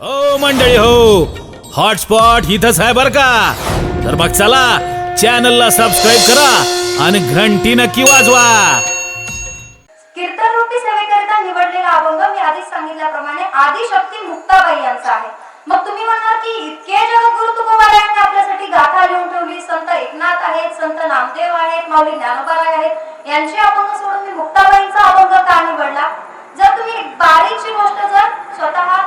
हो मंडळी हो. हॉटस्पॉट इथंच आहे बर का? तर मग चला चॅनलला सबस्क्राईब करा आणि घंटी नक्की वाजवा. कीर्तन रूपी सेवेकरिता निवडलेला अभंग मी आधीच सांगितल्याप्रमाणे आदिशक्ती मुक्ताबाई यांचा आहे. मग तुम्ही म्हणणार की इतके जगगुरु तुकोबारायांनी आपल्यासाठी गाथा लिहून ठेवली. संत एकनाथ आहेत संत नामदेव आहेत माऊली ज्ञानोबाराय आहेत. यांचे अभंग सोडून मी मुक्ताबाईंचा अभंग का निवडला? जर तुम्ही बारीकची गोष्ट जर स्वतः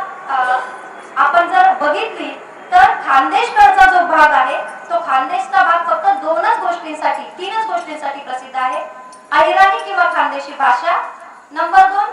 बघितली तर खानदेशकडचा जो भाग आहे तो खानदेशचा भाग फक्त दोनच गोष्टींसाठी तीनच गोष्टींसाठी प्रसिद्ध आहे. अहिराणी किंवा खानदेशी भाषा. नंबर दोन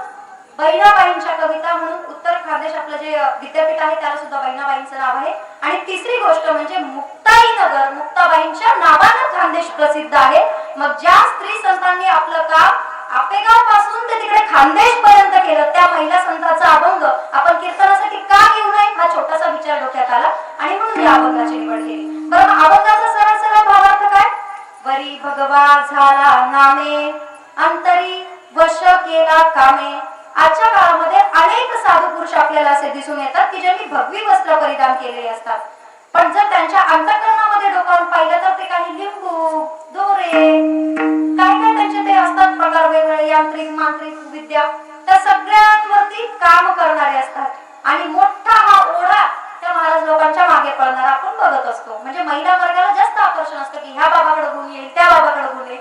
बहिणाबाईंच्या कविता म्हणून उत्तर खानदेश आपलं जे विद्यापीठ आहे त्याला सुद्धा बहिणाबाईंचं नाव आहे. आणि तिसरी गोष्ट म्हणजे मुक्ताई नगर मुक्ताबाईंच्या नावानं खानदेश प्रसिद्ध आहे. मग ज्या स्त्री संतांनी आपलं काम आपेगावपासून ते तिकडे खानदेश पर्यंत केलं. त्या महिला संतांचा अभंग. आपण कीर्तनासाठी का घेऊ नये? हा छोटासा विचार डोक्यात आला आणि म्हणून या अभंगाची निवड केली. बरं अभंगाचा सरळ सरळ भावार्थ काय? वरी भगवा झाला नामे अंतरी वश केला कामे. आजच्या काळामध्ये अनेक साधू पुरुष आपल्याला असे दिसून येतात की ज्यांनी भगवी वस्त्र परिधान केलेले असतात. पण जर त्यांच्या अंतकरणामध्ये डोकावून पाहिलं तर ते काही लिंबू दोरे काही असतात यांत्रिक मांत्रिक विद्या त्या सगळ्यांवरती काम करणारे असतात. आणि मोठा हा ओढा त्या महाराज लोकांच्या मागे पळणारा आपण बघत असतो. म्हणजे महिला वर्गाला जास्त आकर्षण असतं की ह्या बाबाकडे गुण येईल त्या बाबाकडे गुण येईल.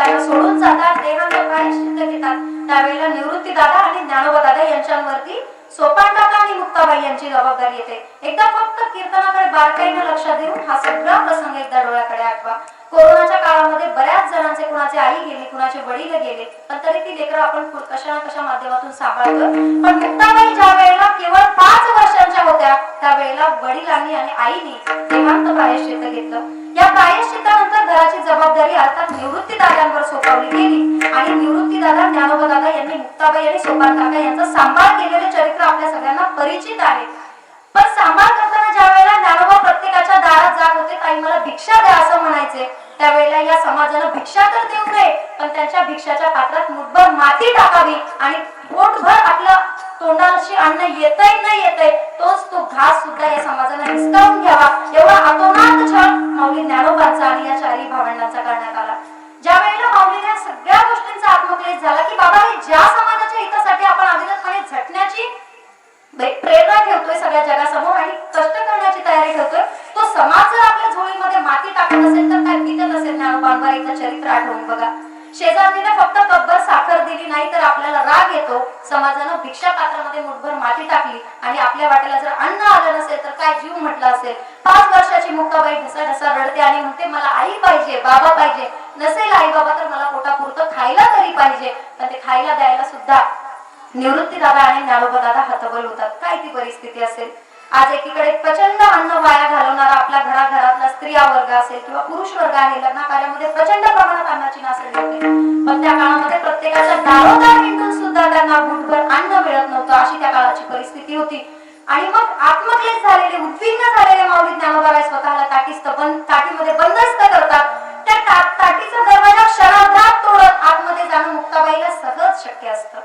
त्यांना सोडून जातात देहांत प्रायश्चित्त घेतात. त्यावेळेला निवृत्ती दादा आणि ज्ञानोबा दादा यांच्यावरती सोपान टाका आणि मुक्ताबाई यांची जबाबदारी येते. एकदा फक्त कीर्तनाकडे बारकाईनं लक्ष देऊन हा सगळा प्रसंग एकदा डोळ्याकडे आठवा. कोरोनाच्या काळामध्ये बऱ्याच जणांचे कुणाचे आई गेले कुणाचे वडील गेले पण तरी ती लेकरं आपण कशा ना कशा माध्यमातून सांभाळतो. पण मुक्ताबाई ज्या वेळेला केवळ पाच वर्षांच्या होत्या त्यावेळेला वडिलांनी आणि आईने देहांत प्रायश्चित घेतलं. या प्रायश्चित्तानंतर घराची जबाबदारी अर्थात निवृत्तीदारांवर सोपवली गेली. आणि निवृत्तीदादा ज्ञानोबदादा यांनी मुक्ताबाई आणि सोपान काका यांचा सांभाळ केलेले चरित्र आपल्या सगळ्यांना परिचित आहे. पण सांभाळ करताना ज्या वेळेला ज्ञानोबा प्रत्येकाच्या दारात जात होते काही मला भिक्षा द्या असं म्हणायचे. त्यावेळेला या समाजाला भिक्षा तर देऊ नये पण त्यांच्या भिक्षाच्या पात्रात मुठभर माती टाकावी आणि पोट तोंडाशी अन्न येतंय नाही येतंय तोच तो घास सुद्धा या समाजाने हिसकावून घ्यावा. एवढा अतोनात छळ माऊली ज्ञानोबांचा आणि या चारही भावंडांचा करण्यात आला. ज्या वेळेला माऊलीने सगळ्या गोष्टींचा आत्मक्लेश झाला की बाबा हे ज्या समाजाच्या हितासाठी आपण अविरतपणे झटण्याची प्रेरणा ठेवतोय सगळ्या जगासमोर आणि कष्ट करण्याची तयारी ठेवतोय तो समाज जर आपल्या झोळीमध्ये माती टाकत असेल तर काय पिकत असेल ज्ञानोबांवर एकदा चरित्र आठवून बघा. शेजारणीने फक्त कपभर साखर दिली नाही तर आपल्याला राग येतो. समाजानं भिक्षा पात्रामध्ये मुठभर माती टाकली आणि आपल्या वाट्याला जर अन्न आलं नसेल तर काय जीव म्हटलं असेल? पाच वर्षाची मुक्काबाई ढसा ढसा रडते आणि म्हणते मला आई पाहिजे बाबा पाहिजे. नसेल आई बाबा तर मला पोटापुरतं खायला तरी पाहिजे. पण ते खायला द्यायला सुद्धा निवृत्ती दादा आणि ज्ञानोबा दादा हतबल होतात. काय ती परिस्थिती असेल? आज एकीकडे प्रचंड अन्न वाया घालवणारा आपल्या घराघरातला स्त्रिया वर्ग असेल किंवा पुरुष वर्ग आहे लग्न कार्यामध्ये प्रचंड प्रमाणात अन्नाची नासडी होते. पण त्या काळामध्ये प्रत्येकाच्या दारोदार हिंडून सुद्धा त्यांना गुटभर अन्न मिळत नव्हतं अशी त्या काळाची परिस्थिती होती. आणि मग आत्मक्लेश झालेले उद्विग्न झालेले माऊली ज्ञानोबाराय स्वतःला ताटीस्त बंद ताटीमध्ये बंदस्त करतात. त्या ताटीचा दरवाजा क्षणार्धात तोडत आतमध्ये जाणं मुक्ताबाईला सहज शक्य असतं.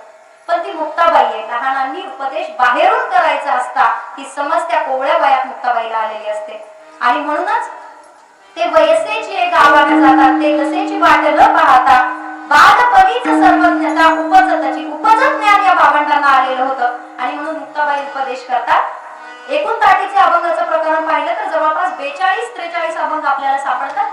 पण ती मुक्ताबाई आहे. लहानांनी उपदेश बाहेरून करायचा असता ही समज त्या कोवळ्या वयात मुक्ताबाईला आलेली असते. आणि म्हणूनच ते वयसेची गावाने जातात. ते जसेची वाट न पाहता बालपणीच सर्वज्ञता उपजताची उपजत ज्ञान या भावंडांना आलेलं होतं. आणि म्हणून मुक्ताबाई उपदेश करतात. एकूण ताटीचे अभंगाचं प्रकरण पाहिलं तर जवळपास बेचाळीस त्रेचाळीस अभंग आपल्याला सापडतात.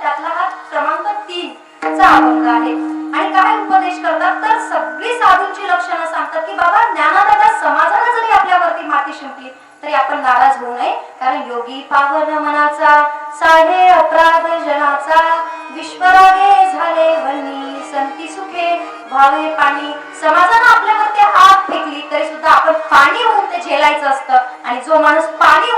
होऊन असतं आणि जो माणूस पाणी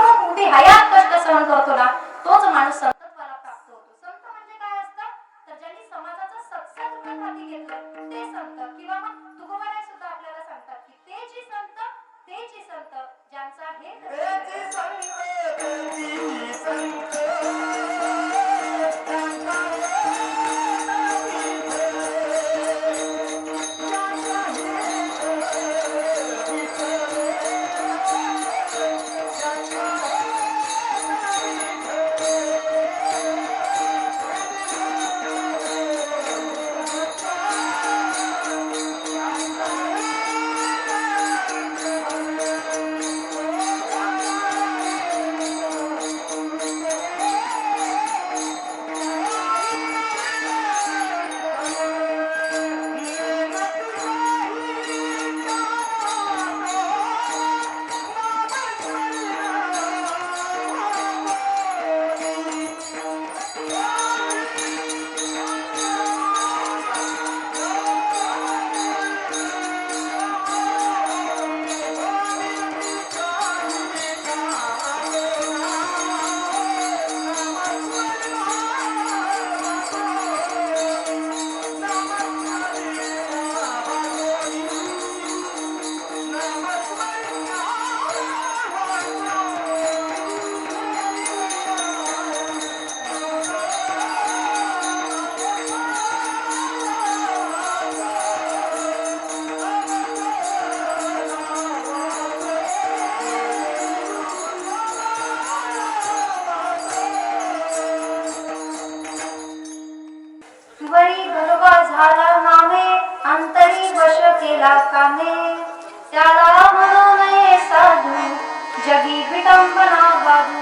विटंबना बाजू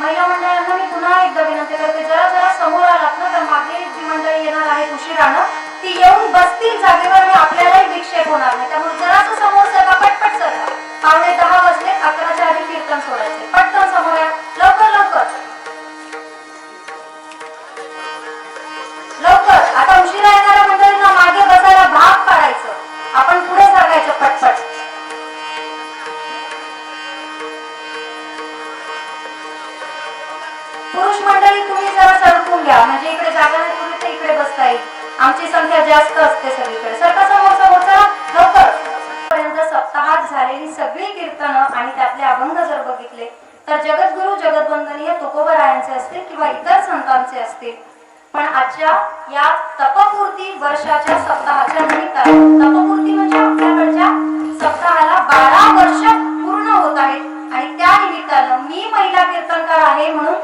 महिला मंडळांना मी पुन्हा एकदा विनंती करते. जरा जरा समोर आलात ना तर मागे जी मंडळी येणार आहेत उशिरानं ती येऊन बसतील जागेवर आणि आपल्यालाही विक्षेप होणार नाही. त्यामुळे जरासं समोर सरका पटपट सरका पावणे दहा वाजले अकराच्या आधी कीर्तन सोडायचे. पटकन समोर या. लवकर लवकर. अभंग जर बघितले तर जगद्गुरु जगदवंदनीय तुकोबरायांचे असतील किंवा इतर संतांचे असतील. पण आजच्या या तपपूर्ती वर्षाच्या सप्ताहाच्या निमित्ताने तपपूर्ती म्हणजे आपल्याकडच्या सप्ताहाला बारा वर्ष पूर्ण होत आहेत. आणि त्या निमित्तानं मी महिला कीर्तनकार आहे म्हणून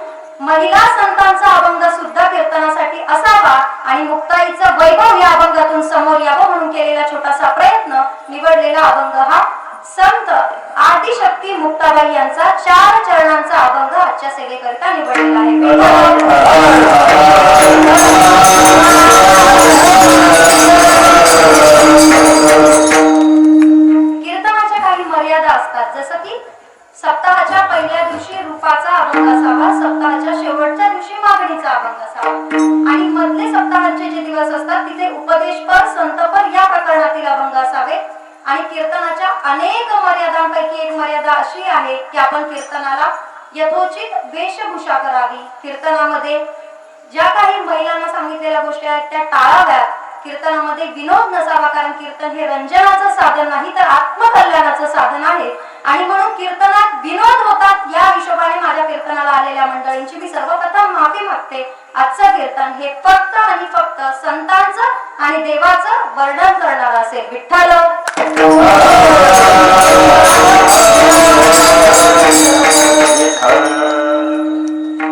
महिला संतांचा अभंग सुद्धा कीर्तनासाठी असावा आणि मुक्ताईचं वैभव या अभंगातून समोर यावं म्हणून केलेला छोटासा प्रयत्न निवडलेला अभंग हा संत आदिशक्ती मुक्ताबाई यांचा चार चरणांचा अभंग आजच्या सेवेकरिता निवडलेला आहे. कीर्तनाच्या काही मर्यादा असतात जसं की सप्ताहाच्या पहिल्या दिवशी रूपाचा अभंग असावा सप्ताहाच्या शेवटच्या दिवशी मागणीचा अभंग असावा. आणि मधले सप्ताहाचे जे दिवस असतात तिथे उपदेशपर संतपर या प्रकरणातील अभंग असावे. आणि कीर्तनाच्या अनेक मर्यादांपैकी एक मर्यादा अशी आहे की आपण कीर्तनाला यथोचित वेशभूषा करावी. कीर्तनामध्ये ज्या काही महिलांना सांगितलेल्या गोष्टी आहेत त्या टाळाव्यात. कीर्तनामध्ये विनोद नसावा कारण कीर्तन हे रंजनाचं साधन नाही तर आत्मकल्याणाचं साधन आहे. आणि म्हणून कीर्तनात विनोद होतात या हिशोबाने माझ्या कीर्तनाला आलेल्या मंडळींची मी सर्वप्रथम माफी मागते. आजचं कीर्तन हे फक्त आणि फक्त संतांचं आणि देवाचं वर्णन करणार असेल. विठ्ठल!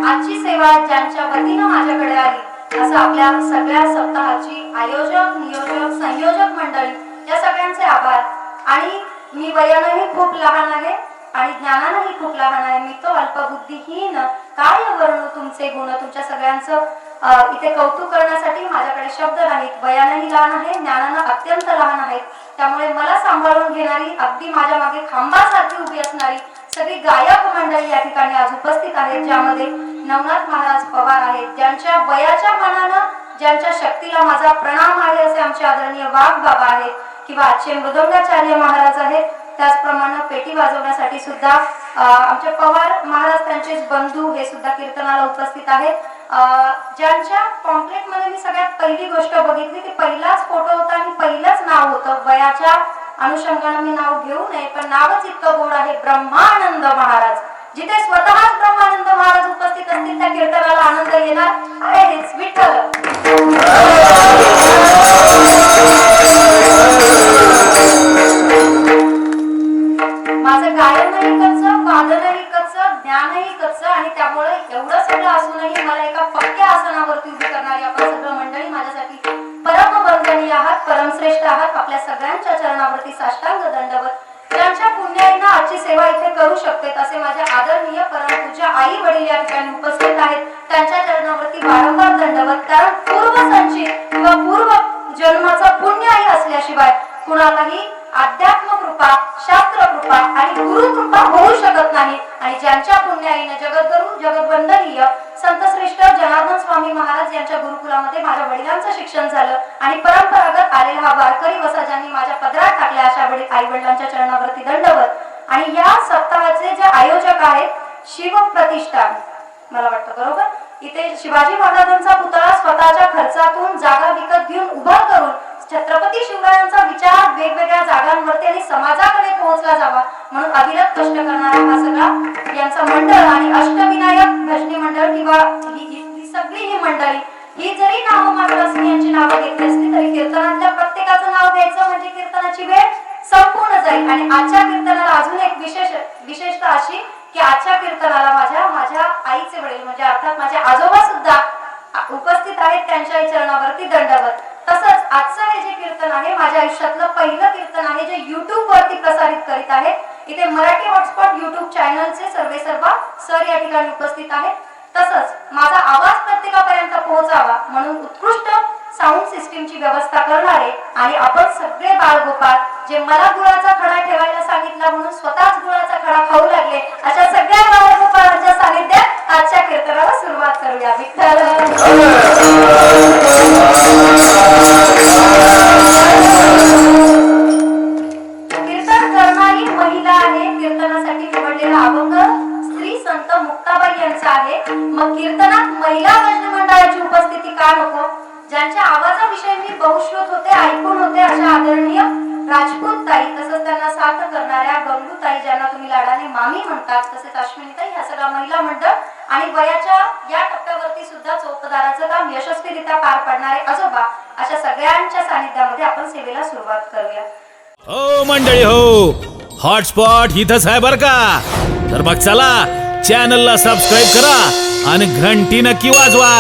आजची सेवा ज्यांच्या वतीनं माझ्याकडे आली असं आपल्या सगळ्या सप्ताहाची आयोजक नियोजक संयोजक मंडळी या सगळ्यांचे आभार. आणि मी वयानंही खूप लहान आहे आणि ज्ञानानंही खूप लहान आहे. मी तो अल्पबुद्धीहीन काय वर्ण तुमचे गुण तुमच्या सगळ्यांचं इथे कौतुक करण्यासाठी माझ्याकडे शब्द नाहीत. वयानंही लहान आहे ज्ञानानं अत्यंत लहान आहेत. त्यामुळे मला सांभाळून घेणारी अगदी माझ्या मागे खांबासारखी उभी असणारी सगळी गायक मंडळी या ठिकाणी आज उपस्थित आहेत ज्यामध्ये नवनाथ महाराज पवार आहेत. ज्यांच्या वयाच्या मानानं ज्यांच्या शक्तीला माझा प्रणाम आहे असे आमचे आदरणीय वाघ बाबा आहेत किंवा आजचे मृदंगाचार्य महाराज आहेत. त्याचप्रमाणे पेटी वाजवण्यासाठी सुद्धा आमचे पवार महाराज त्यांचेच बंधू हे सुद्धा कीर्तनाला उपस्थित आहेत. ज्यांच्या कॉन्क्रीटमध्ये मध्ये मी सगळ्यात पहिली गोष्ट बघितली ती पहिलाच फोटो होता आणि पहिलंच नाव होतं वयाच्या अनुषंगानं मी नाव घेऊ नये पण नावच इतकं गोड आहे ब्रह्मानंद महाराज. परमश्रेष्ठ आपल्या सगळ्यांच्या चरणावरती साष्टांग दंडवत त्यांच्या पुण्याईनं आजची सेवा इथे करू शकते असे माझ्या आदरणीय परमपूज्य आई वडील या ठिकाणी उपस्थित आहेत. त्यांच्या चरणावरती वारंवार दंडवत कारण पूर्वसंचित किंवा पूर्व जन्माचं पुण्याही असल्याशिवाय कुणालाही अध्यात्म कृपा शास्त्र कृपा आणि गुरु कृपा होऊ शकत नाही. आणि ज्यांच्या पुण्याईनं जगद्गुरु जगदवंदनीय संतश्रेष्ठ जनार्दन स्वामी महाराज यांच्या गुरुकुलामध्ये माझ्या वडिलांचं शिक्षण झालं आणि परंपरागत आलेला हा वारकरी वसाजांनी माझ्या पदरात टाकल्या अशा वेळी आई वडिलांच्या चरणावरती दंडवत. आणि या सप्ताहाचे जे आयोजक आहेत शिव प्रतिष्ठान मला वाटतं बरोबर? इथे शिवाजी महाराजांचा पुतळा स्वतःच्या खर्चातून जागा विकत घेऊन उभा करून छत्रपती शिवरायांचा विचार वेगवेगळ्या जागांवरती आणि समाजाकडे पोहोचला जावा म्हणून अविरत कष्ट करणारा हा सगळा यांचा मंडळ आणि अष्टविनायक भजनी मंडळ किंवा ही सगळी ही मंडळी ही जरी नाव मात्र यांची नावं घेतली असली तरी कीर्तनातल्या प्रत्येकाचं नाव घ्यायचं म्हणजे कीर्तनाची वेळ संपूर्ण जाईल. आणि आजच्या कीर्तनाला अजून एक विशेष विशेषता अशी की आजच्या कीर्तनाला माझ्या माझ्या आईचे वडील म्हणजे अर्थात माझे आजोबा सुद्धा उपस्थित आहेत त्यांच्या चरणावरती दंडवत. तसंच आजचं हे जे कीर्तन आहे माझ्या आयुष्यातलं पहिलं कीर्तन आहे जे युट्यूब वरती प्रसारित करीत आहे. इथे मराठी हॉटस्पॉट युट्यूब चॅनलचे सर्वे सर्व सर या ठिकाणी उपस्थित आहेत. तसंच माझा आवाज प्रत्येकापर्यंत पोहोचावा म्हणून उत्कृष्ट साऊंड सिस्टीमची व्यवस्था करणारे आणि आपण सगळे बाळगोपाळ जे मला गुळाचा खडा ठेवायला सांगितला म्हणून स्वतःच गुळाचा खडा खाऊ लागले अशा सगळ्या बाळगोपाळांच्या सानिध्यात आजच्या कीर्तनाला सुरुवात करूया. विठ्ठल. तसंच करणाऱ्या गंगू ताई ज्यांना तुम्ही लाडाने मामी म्हणतात तसेच अश्विनीताई ह्या सगळ्या महिला मंडळ आणि वयाच्या या टप्प्यावरती सुद्धा चौकदाराचं काम यशस्वीरित्या पार पाडणारे आजोबा अशा सगळ्यांच्या सानिध्यामध्ये आपण सेवेला सुरुवात करूया. हो मंडळी हो. हॉटस्पॉट इथंच आहे बर का? तर मग चला चॅनलला सबस्क्राईब करा आणि घंटी नक्की वाजवा.